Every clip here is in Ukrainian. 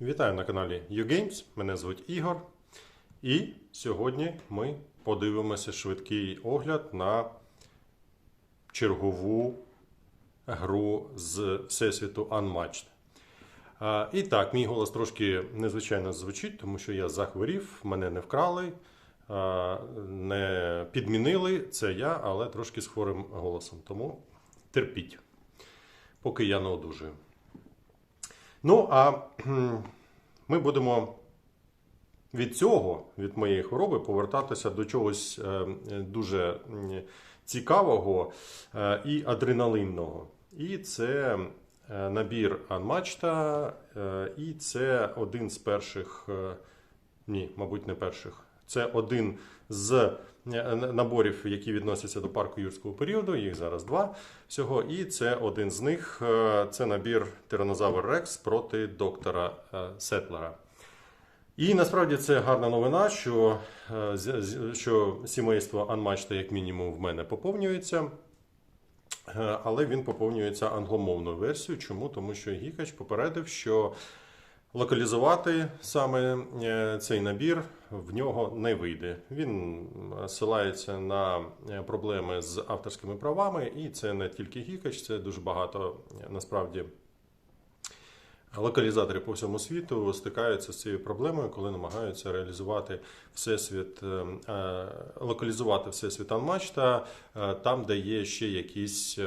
Вітаю на каналі YouGames. Мене звуть Ігор. І сьогодні ми подивимося швидкий огляд на чергову гру з Всесвіту Unmatched. І так, мій голос трошки незвичайно звучить, тому що я захворів, мене не вкрали, не підмінили. Це я, але трошки з хворим голосом. Тому терпіть, поки я не одужую. Ну, а ми будемо від цього, від моєї хвороби, повертатися до чогось е, дуже цікавого е, і адреналинного. І це е, набір е, і це один з перших, ні, мабуть, не перших. Це один з наборів, які відносяться до парку юрського періоду. Їх зараз два всього. І це один з них. е, Це набір Тиранозавр Рекс проти доктора е, Сетлера. І насправді це гарна новина, що, е, що сімейство Unmatched як мінімум в мене поповнюється. Е, Але він поповнюється англомовною версією. Чому? Тому що Гікач попередив, що локалізувати саме е, цей набір в нього не вийде. Він ссилається на е, проблеми з авторськими правами, і це не тільки Гікач, це дуже багато е, насправді. Локалізатори по всьому світу стикаються з цією проблемою, коли намагаються реалізувати всесвіт, локалізувати всесвіт Unmatched, е, там, де є ще якісь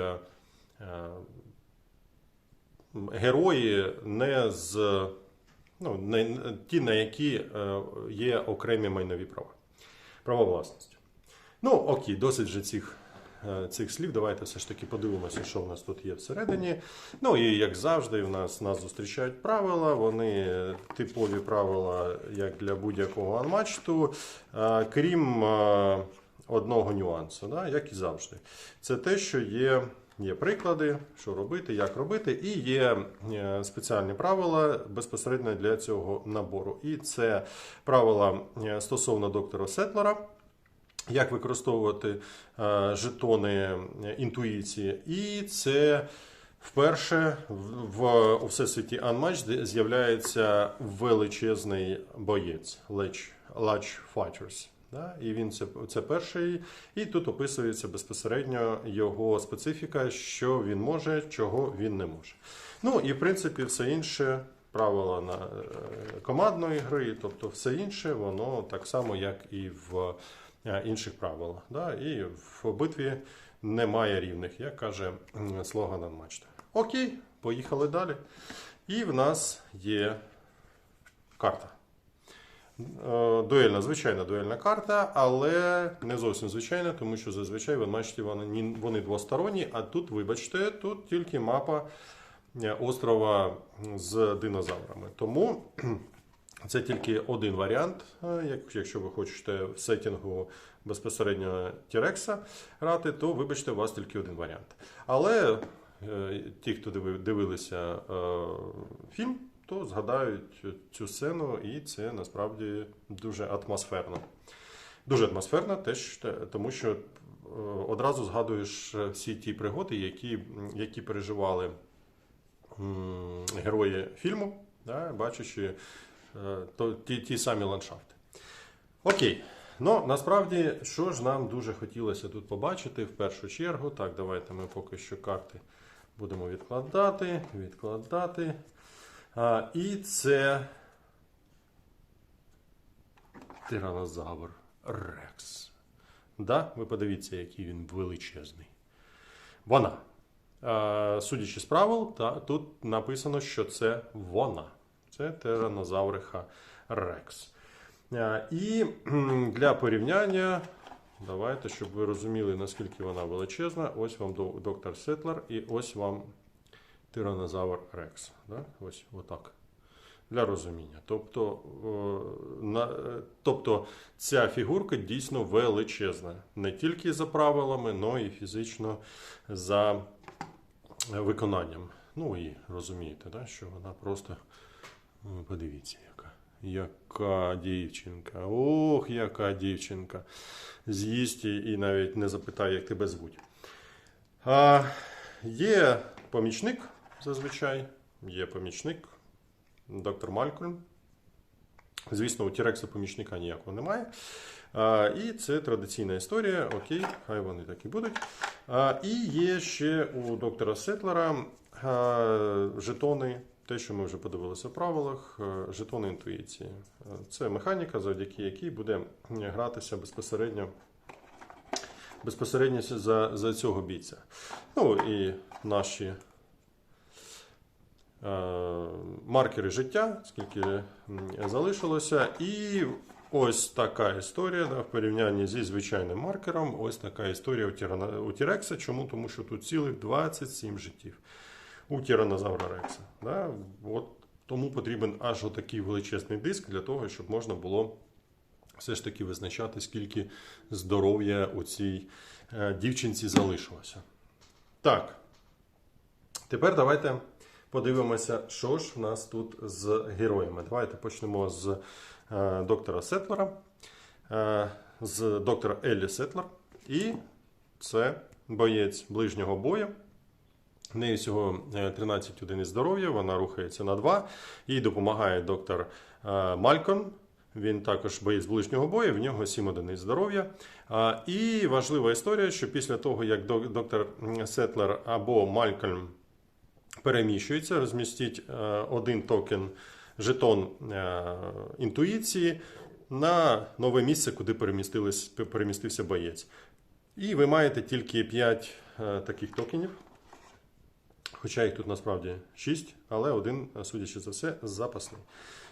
герої, не з ну, не, ті, на які е, є окремі майнові права. Права власності. Ну, окей, досить вже цих, е, цих слів. Давайте все ж таки подивимося, що в нас тут є всередині. Ну і як завжди, в нас нас зустрічають правила. Вони типові правила, як для будь-якого анматчту, е, крім е, одного нюансу, да, як і завжди. Це те, що є. Є приклади, що робити, як робити, і є е, спеціальні правила безпосередньо для цього набору. І це правила е, стосовно доктора Сетлера, як використовувати е, жетони інтуїції. І це вперше в, у всесвіті Unmatched з'являється величезний боєць Large Fighters. Да? І він це, це перший, і тут описується безпосередньо його специфіка, що він може, чого він не може. Ну і в принципі все інше правила на е, командної гри, тобто все інше, воно так само, як і в е, інших правилах. Да? І в битві немає рівних, як каже слоган Unmatched. Окей, поїхали далі. І в нас є карта. Е, Дуельна, звичайна дуельна карта, але не зовсім звичайна, тому що зазвичай в Unmatched вони, вони двосторонні, а тут, вибачте, тут тільки мапа е, острова з динозаврами. Тому це тільки один варіант, е, якщо ви хочете в сетінгу безпосередньо Тірекса грати, то вибачте, у вас тільки один варіант. Але ті, хто дивилися фільм, то згадають цю сцену, і це насправді дуже атмосферно. Дуже атмосферно, теж тому що е, одразу згадуєш всі ті пригоди, які, які переживали герої фільму, да, бачачи е, то, ті, ті самі ландшафти. Окей. Ну, насправді, що ж нам дуже хотілося тут побачити в першу чергу. Так, давайте ми поки що карти будемо відкладати, відкладати. І це тиранозавр Рекс. Да? Ви подивіться, який він величезний. Вона. Судячи з правил, тут написано, що це вона. Це тиранозавриха Рекс. І для порівняння, давайте, щоб ви розуміли, наскільки вона величезна. Ось вам доктор Сетлер і ось вам тиранозавр Рекс. Да? Ось отак. Для розуміння. Тобто, на, тобто ця фігурка дійсно величезна. Не тільки за правилами, але і фізично за е, виконанням. Ну і розумієте, да, що вона просто. ну, Подивіться, яка. Яка дівчинка. Ох, яка дівчинка. З'їсть і навіть не запитає, як тебе звуть. А, є помічник зазвичай. Є помічник. доктор Малькольм. Звісно, у Тірекса помічника ніякого немає. А, і це традиційна історія. Окей, хай вони так і будуть. А, і є ще у доктора Сетлера а, жетони, те, що ми вже подивилися в правилах, жетони інтуїції. Це механіка, завдяки якій буде гратися безпосередньо, безпосередньо за, за цього бійця. Ну і наші маркери життя, скільки залишилося. І ось така історія да, в порівнянні зі звичайним маркером. Ось така історія у, Тірекса. Чому? Тому що тут цілих 27 життів у тиранозавра Рекса. Да? От, тому потрібен аж отакий величезний диск для того, щоб можна було все ж таки визначати, скільки здоров'я у цій е, дівчинці залишилося. Так. Тепер давайте подивимося, що ж в нас тут з героями. Давайте почнемо з е, доктора Сетлера, е, з доктора Еллі Сетлер. І це боєць ближнього бою. В неї всього е, 13 одиниць здоров'я, вона рухається на 2. Їй допомагає доктор е, Малькон. Він також боєць ближнього бою, в нього 7 одиниць здоров'я. І важлива історія, що після того, як доктор Сетлер або Малькольм переміщується, розмістіть е, один токен жетон е, інтуїції на нове місце, куди перемістився боєць. І ви маєте тільки 5 таких токенів. Хоча їх тут насправді 6, але один, судячи за все, запасний.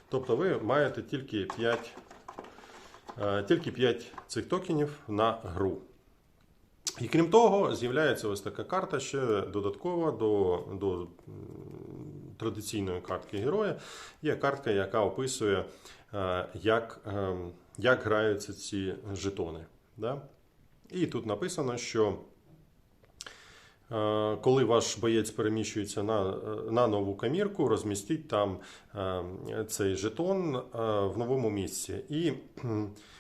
Тобто ви маєте тільки 5, е, тільки 5 цих токенів на гру. І крім того, з'являється ось така карта ще додаткова до, до традиційної картки героя. Є картка, яка описує, е, як, е, як граються ці жетони. Да? І тут написано, що Коли ваш боєць переміщується на, е, на нову камірку, розмістіть там е, цей жетон е, в новому місці. І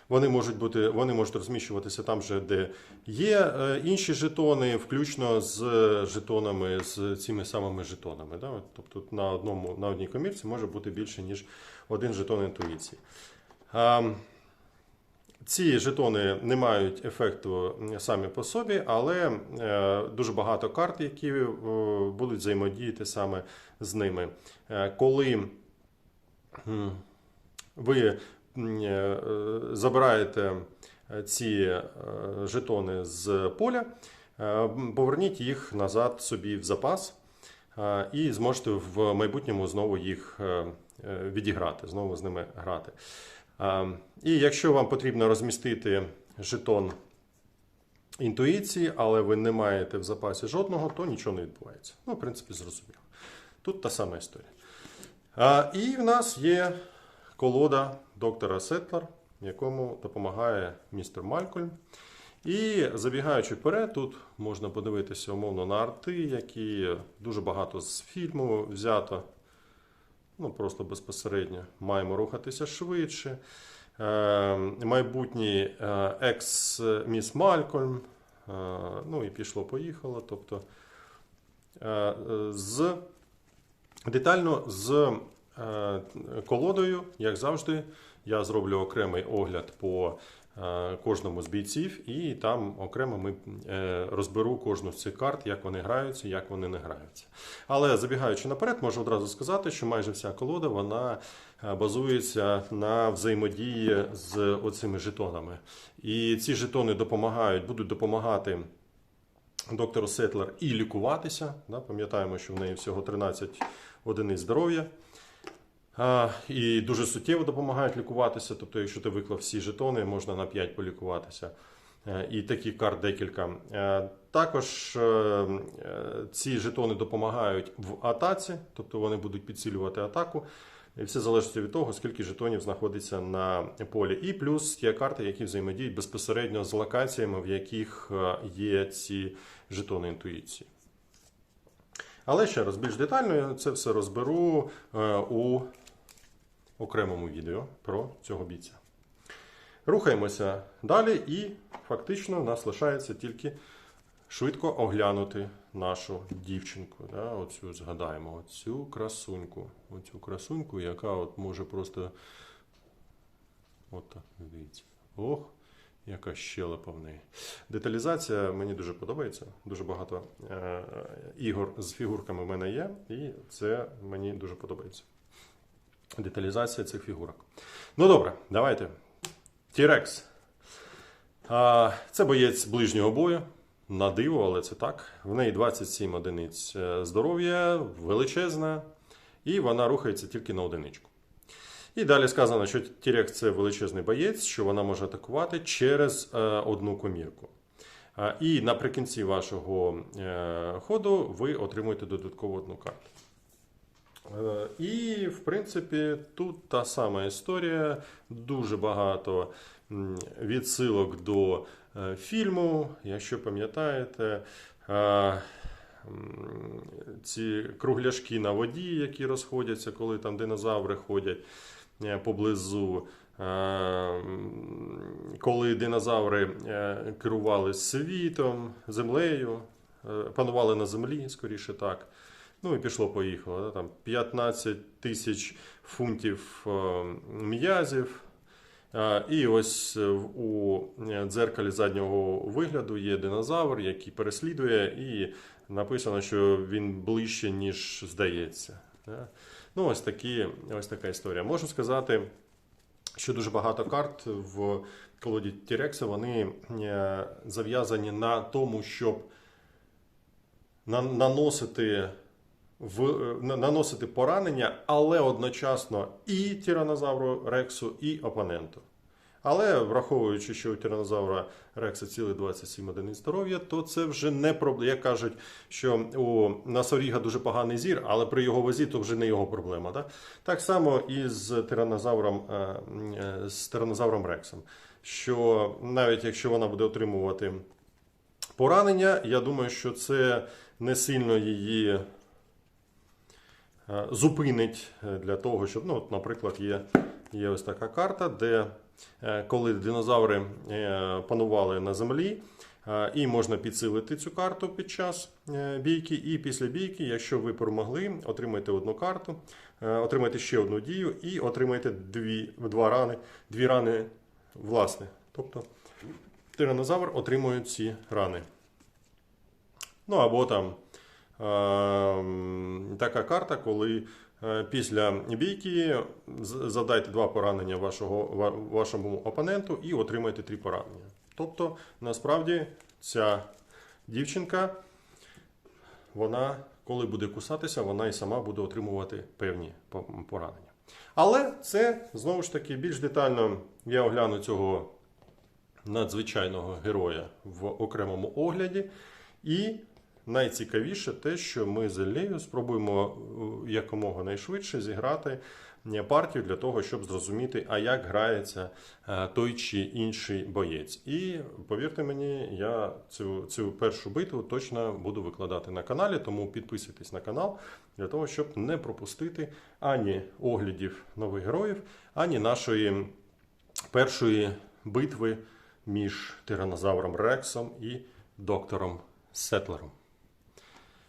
вони можуть бути, вони можуть розміщуватися там, же, де є е, інші жетони, включно з жетонами, з цими самими жетонами. Да? Тобто на, одному, на одній комірці може бути більше, ніж один жетон інтуїції. Ці жетони не мають ефекту самі по собі, але е, дуже багато карт, які е, будуть взаємодіяти саме з ними. Е, Коли ви забираєте ці жетони з поля, поверніть їх назад собі в запас і зможете в майбутньому знову їх відіграти, знову з ними грати. А, І якщо вам потрібно розмістити жетон інтуїції, але ви не маєте в запасі жодного, то нічого не відбувається. Ну, в принципі, зрозуміло. Тут та сама історія. І в нас є колода доктора Сетлер, якому допомагає містер Малькольм. І забігаючи вперед, тут можна подивитися умовно на арти, які дуже багато з фільму взято. Ну, просто безпосередньо маємо рухатися швидше. Е, майбутній е, екс-міс Малькольм. Е, ну і пішло-поїхало. Тобто з, детально з колодою, як завжди, я зроблю окремий огляд по кожному з бійців, і там окремо ми е, розберу кожну з цих карт, як вони граються, як вони не граються. Але забігаючи наперед, можу одразу сказати, що майже вся колода вона е, базується на взаємодії з оцими жетонами. І ці жетони допомагають, будуть допомагати доктору Сетлер і лікуватися. Да, пам'ятаємо, що в неї всього 13 одиниць здоров'я. І дуже суттєво допомагають лікуватися. Тобто, якщо ти виклав всі жетони, можна на 5 полікуватися. Е, І таких карт декілька. Е, Також е, ці жетони допомагають в атаці, тобто вони будуть підсилювати атаку. І все залежить від того, скільки жетонів знаходиться на полі. І плюс є карти, які взаємодіють безпосередньо з локаціями, в яких є ці жетони інтуїції. Але ще раз більш детально я це все розберу у окремому відео про цього бійця. Рухаємося далі, і фактично нас лишається тільки швидко оглянути нашу дівчинку. Да? Оцю згадаємо, оцю красуньку. Оцю красуньку, яка от може просто. От так, дивіться. Ох, яка щелепа в неї. Деталізація мені дуже подобається. Дуже багато е, ігор з фігурками в мене є, і це мені дуже подобається. Деталізація цих фігурок. Ну добре, давайте. Тірекс. Це боєць ближнього бою. На диво, але це так. В неї 27 одиниць е, здоров'я, величезна, і вона рухається тільки на одиничку. І далі сказано, що Тірекс це величезний боєць, що вона може атакувати через е, одну комірку. І наприкінці вашого е, ходу ви отримуєте додаткову одну карту. Е, І, в принципі, тут та сама історія. Дуже багато відсилок до е, фільму. Якщо пам'ятаєте, е, ці кругляшки на воді, які розходяться, коли там динозаври ходять поблизу. Коли динозаври керували світом, землею, панували на землі, скоріше так. Ну і пішло поїхало. да, Там 15 тисяч фунтів е, м'язів. Е, І ось е, у дзеркалі заднього вигляду є динозавр, який переслідує, і написано, що він ближче, ніж здається. да. Ну, ось, такі, ось така історія. Можу сказати, що дуже багато карт в колоді Тірекса вони зав'язані на тому, щоб на- наносити в, е, наносити поранення, але одночасно і тиранозавру Рексу, і опоненту. Але враховуючи, що у тиранозавра Рекса цілий 27 одиниць здоров'я, то це вже не проблема. Як кажуть, що у Насоріга дуже поганий зір, але при його вазі то вже не його проблема. Да? Так само і з тиранозавром, е, е, з тиранозавром Рексом. Що навіть якщо вона буде отримувати поранення, я думаю, що це не сильно її зупинить е, для того, щоб, ну, от, наприклад, є, є ось така карта, де е, коли динозаври е, панували на землі, е, і можна підсилити цю карту під час е, бійки, і після бійки, якщо ви перемогли, отримаєте одну карту, е, отримаєте ще одну дію і отримаєте дві, два рани, дві рани власне. Тобто тиранозавр отримує ці рани. Ну або там е, така карта, коли е, після бійки з- завдайте два поранення вашого, вашому опоненту і отримаєте три поранення. Тобто, насправді, ця дівчинка, вона, коли буде кусатися, вона і сама буде отримувати певні поранення. Але це знову ж таки більш детально я огляну цього надзвичайного героя в окремому огляді. І найцікавіше те, що ми з Еллею спробуємо е, якомога найшвидше зіграти партію для того, щоб зрозуміти, а як грається е, той чи інший боєць. І повірте мені, я цю, цю першу битву точно буду викладати на каналі, тому підписуйтесь на канал для того, щоб не пропустити ані оглядів нових героїв, ані нашої першої битви між тиранозавром Рексом і доктором Сетлером.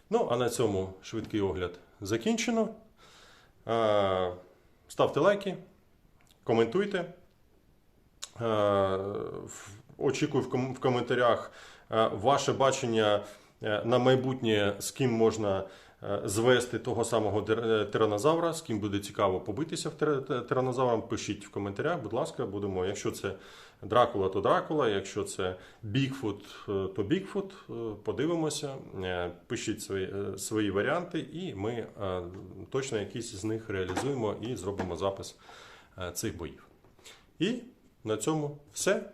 Ну, а на цьому швидкий огляд закінчено. Е, Ставте лайки, коментуйте. Е, Очікую в коментарях е, ваше бачення на майбутнє, з ким можна звести того самого тиранозавра, з ким буде цікаво побитися в тир- Пишіть в коментарях, будь ласка, будемо. Якщо це Дракула, то Дракула, якщо це Бігфут, е, то Бігфут. Е, Подивимося, Е, пишіть свої, свої варіанти, і ми точно якісь з них реалізуємо і зробимо запис цих боїв. І на цьому все.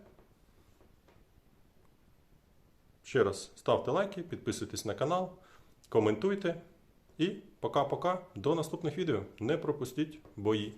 Ще раз ставте лайки, підписуйтесь на канал, коментуйте. І пока-пока. До наступних відео. Не пропустіть бої.